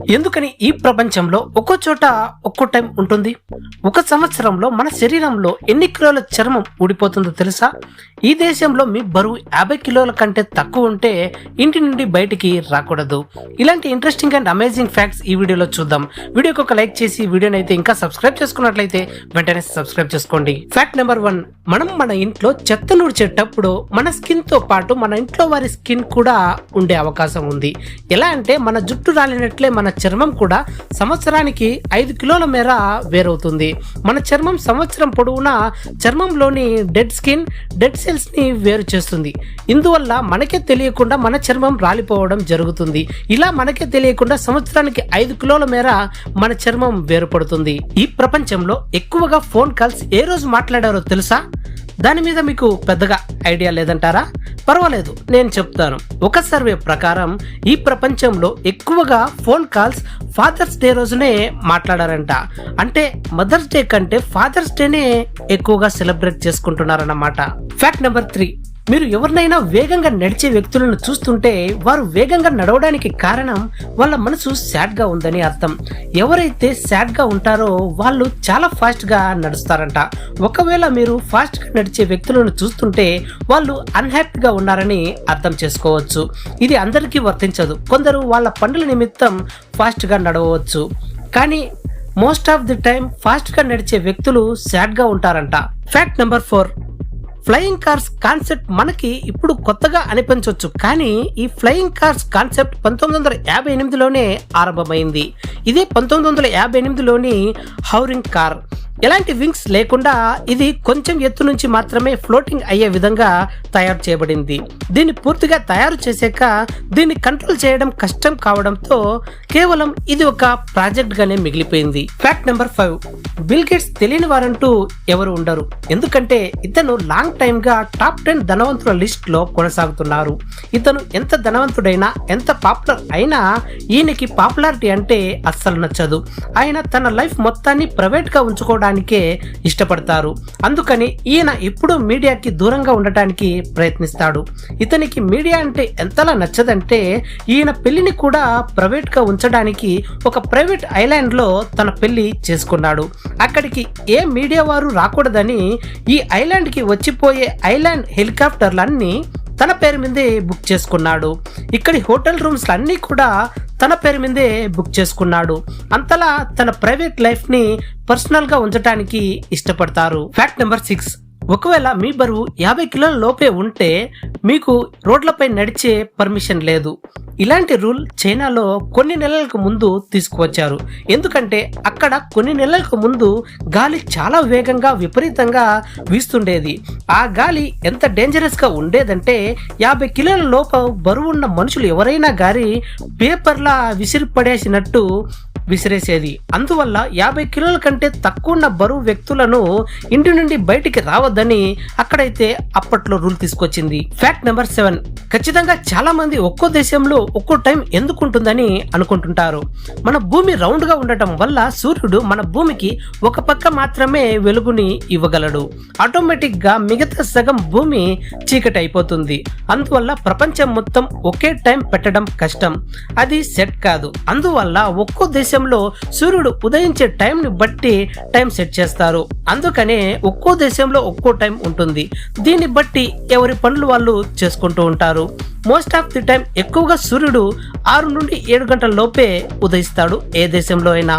ఎందుకని ఈ ప్రపంచంలో ఒక్కో చోట ఒక్కో టైం ఉంటుంది? ఒక సంవత్సరంలో మన శరీరంలో ఎన్ని కిలోల చర్మం ఊడిపోతుందో తెలుసా? ఈ దేశంలో మీ బరువు యాభై కిలోల కంటే తక్కువ ఉంటే ఇంటి నుండి బయటికి రాకూడదు. ఇలాంటి ఇంట్రెస్టింగ్ అండ్ అమేజింగ్ ఫ్యాక్ట్స్ ఈ వీడియోలో చూద్దాం. వీడియోకి ఒక లైక్ చేసి వీడియోని అయితే ఇంకా సబ్స్క్రైబ్ చేసుకున్నట్లయితే వెంటనే సబ్స్క్రైబ్ చేసుకోండి. ఫ్యాక్ట్ నెంబర్ వన్ మనం మన ఇంట్లో చెత్త నూడ్చేటప్పుడు మన స్కిన్తో పాటు మన ఇంట్లో వారి స్కిన్ కూడా ఉండే అవకాశం ఉంది. ఎలా అంటే మన జుట్టు రాలినట్లే మన చర్మం కూడా సంవత్సరానికి ఐదు కిలోల మేర వేరవుతుంది. మన చర్మం సంవత్సరం పొడవునా చర్మంలోని డెడ్ స్కిన్ డెడ్ సెల్స్ని వేరు చేస్తుంది. ఇందువల్ల మనకే తెలియకుండా మన చర్మం రాలిపోవడం జరుగుతుంది. ఇలా మనకే తెలియకుండా సంవత్సరానికి ఐదు కిలోల మేర మన చర్మం వేరుపడుతుంది. ఈ ప్రపంచంలో ఎక్కువగా ఫోన్ కాల్స్ ఏ రోజు మాట్లాడారో తెలుసా? దాని మీద మీకు పెద్దగా ఐడియా లేదంటారా? పర్వాలేదు నేను చెప్తాను. ఒక సర్వే ప్రకారం ఈ ప్రపంచంలో ఎక్కువగా ఫోన్ కాల్స్ ఫాదర్స్ డే రోజునే మాట్లాడారంట. అంటే మదర్స్ డే కంటే ఫాదర్స్ డేనే ఎక్కువగా సెలబ్రేట్ చేసుకుంటున్నారన్నమాట. ఫ్యాక్ట్ నెంబర్ త్రీ మీరు ఎవరినైనా వేగంగా నడిచే వ్యక్తులను చూస్తుంటే వారు వేగంగా నడవడానికి కారణం వాళ్ళ మనసు సాడ్గా ఉందని అర్థం. ఎవరైతే సాడ్గా ఉంటారో వాళ్ళు చాలా ఫాస్ట్గా నడుస్తారంట. ఒకవేళ మీరు ఫాస్ట్గా నడిచే వ్యక్తులను చూస్తుంటే వాళ్ళు అన్హ్యాపీగా ఉన్నారని అర్థం చేసుకోవచ్చు. ఇది అందరికీ వర్తించదు. కొందరు వాళ్ళ పనుల నిమిత్తం ఫాస్ట్గా నడవచ్చు. కానీ మోస్ట్ ఆఫ్ ది టైం ఫాస్ట్గా నడిచే వ్యక్తులు సాడ్గా ఉంటారంట. Fact number four. Flying cars concept మనకి ఇప్పుడు కొత్తగా అనిపించవచ్చు కానీ ఈ ఫ్లయింగ్ కార్స్ కాన్సెప్ట్ పంతొమ్మిది వందల యాభై ఎనిమిదిలోనే ఆరంభమైంది. ఇదే పంతొమ్మిది వందల యాభై ఎనిమిదిలోని హౌరింగ్ కార్ ఎలాంటి వింగ్స్ లేకుండా ఇది కొంచెం ఎత్తు నుంచి మాత్రమే ఫ్లోటింగ్ అయ్యే విధంగా తయారు చేయబడింది. దీన్ని పూర్తిగా తయారు చేశాక దీన్ని కంట్రోల్ చేయడం కష్టం కావడంతో కేవలం ఇది ఒక ప్రాజెక్ట్ గానే మిగిలిపోయింది. Fact number five. Bill Gates తెలియని వారంటూ ఎవరు ఉండరు. ఎందుకంటే ఇతను లాంగ్ టైమ్గా టాప్ టెన్ ధనవంతుల లిస్ట్లో కొనసాగుతున్నారు. ఇతను ఎంత ధనవంతుడైనా ఎంత పాపులర్ అయినా ఈయనకి పాపులారిటీ అంటే అస్సలు నచ్చదు. ఆయన తన లైఫ్ మొత్తాన్ని ప్రైవేట్గా ఉంచుకోవడానికే ఇష్టపడతారు. అందుకని ఈయన ఎప్పుడూ మీడియాకి దూరంగా ఉండటానికి ప్రయత్నిస్తాడు. ఇతనికి మీడియా అంటే ఎంతలా నచ్చదంటే ఈయన పెళ్ళిని కూడా ప్రైవేట్గా ఉంచడానికి ఒక ప్రైవేట్ ఐలాండ్లో తన పెళ్ళి చేసుకున్నాడు. అక్కడికి ఏ మీడియా వారు రాకూడదని ఈ ఐలాండ్కి వచ్చిపోయే ఐలాండ్ హెలికాప్టర్లన్నీ తన పేరు మీదే బుక్ చేసుకున్నాడు. ఇక్కడి హోటల్ రూమ్స్ అన్నీ కూడా తన పేరు మీదే బుక్ చేసుకున్నాడు. అంతలా తన ప్రైవేట్ లైఫ్ని పర్సనల్గా ఉంచడానికి ఇష్టపడతారు. Fact number six. ఒకవేళ మీ బరువు యాభై కిలోల లోపే ఉంటే మీకు రోడ్లపై నడిచే పర్మిషన్ లేదు. ఇలాంటి రూల్ చైనాలో కొన్ని నెలలకు ముందు తీసుకువచ్చారు. ఎందుకంటే అక్కడ కొన్ని నెలలకు ముందు గాలి చాలా వేగంగా విపరీతంగా వీస్తుండేది. ఆ గాలి ఎంత డేంజరస్గా ఉండేదంటే యాభై కిలోల లోపు బరువున్న మనుషులు ఎవరైనా గారి పేపర్లా విసిరి పడేసినట్టు విసిరేసేది. అందువల్ల యాభై కిలోల కంటే తక్కువ ఉన్న బరువు వ్యక్తులను ఇంటి నుండి బయటికి రావద్దని అక్కడైతే అప్పట్లో రూల్ తీసుకొచ్చింది. ఫ్యాక్ట్ నెంబర్ సెవెన్ ఖచ్చితంగా చాలా మంది ఒక్కో దేశంలో ఒక్కో టైం ఎందుకు ఉంటుందని అనుకుంటుంటారు. మన భూమి రౌండ్గా ఉండటం వల్ల సూర్యుడు మన భూమికి ఒక పక్క మాత్రమే వెలుగుని ఇవ్వగలడు. ఆటోమేటిక్గా మిగతా సగం భూమి చీకటి అయిపోతుంది అందువల్ల ప్రపంచం మొత్తం ఒకే టైం పెట్టడం కష్టం. అది సెట్ కాదు. అందువల్ల ఒక్కో దేశంలో సూర్యుడు ఉదయించే టైం ని బట్టి టైం సెట్ చేస్తారు. అందుకనే ఒక్కో దేశంలో ఒక్కో టైం ఉంటుంది. దీన్ని బట్టి ఎవరి పనులు వాళ్ళు చేసుకుంటూ ఉంటారు. ఉంటారు మోస్ట్ ఆఫ్ ది టైం ఎక్కువగా సూర్యుడు ఆరు నుండి ఏడు గంటల లోపే ఉదయిస్తాడు. ఏ దేశంలో అయినా.